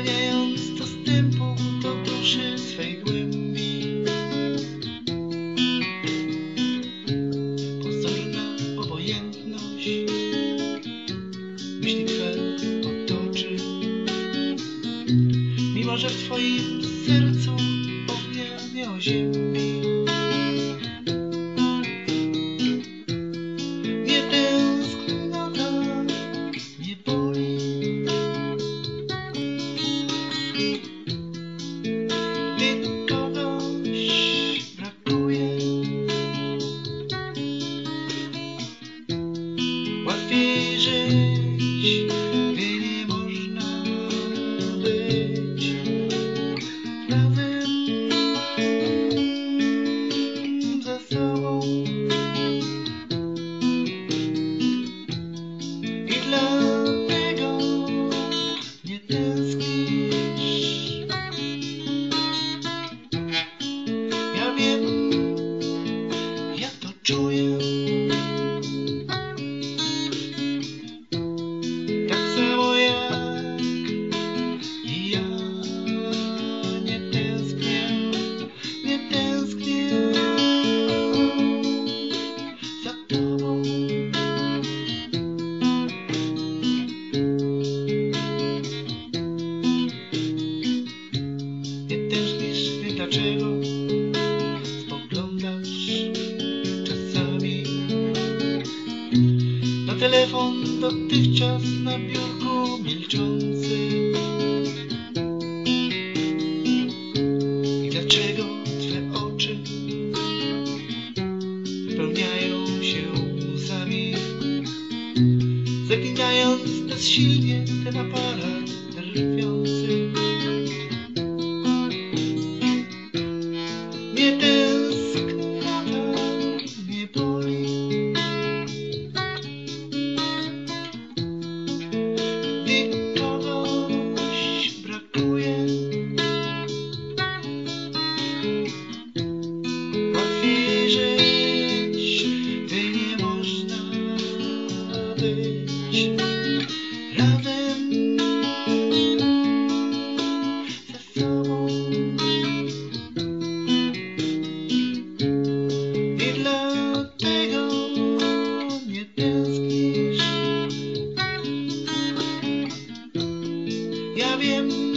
Wyganiając to z tempu do duszy swej głębi. Pozorna obojętność Myśli twe otoczy. Mimo, że w twoim sercu ognia nie oziemi telefon dotychczas na biurku milczący. I dlaczego twoje oczy wypełniają się łzami, zaklinając bezsilnie wiem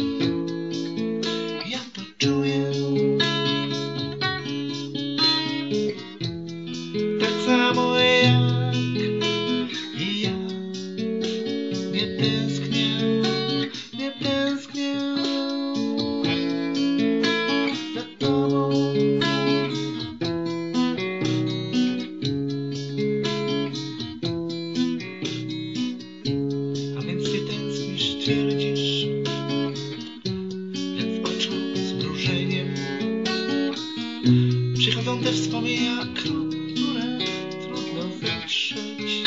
są też wspomnienia, które trudno wytrzeć.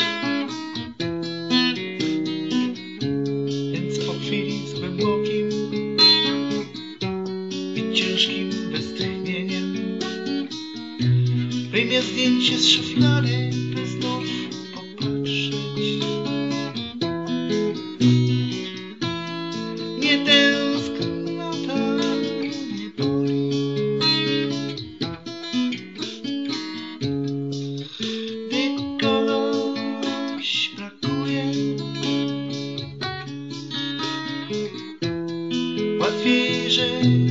Więc po chwili z głębokim i ciężkim westchnieniem wyjmie zdjęcie z szuflady. figé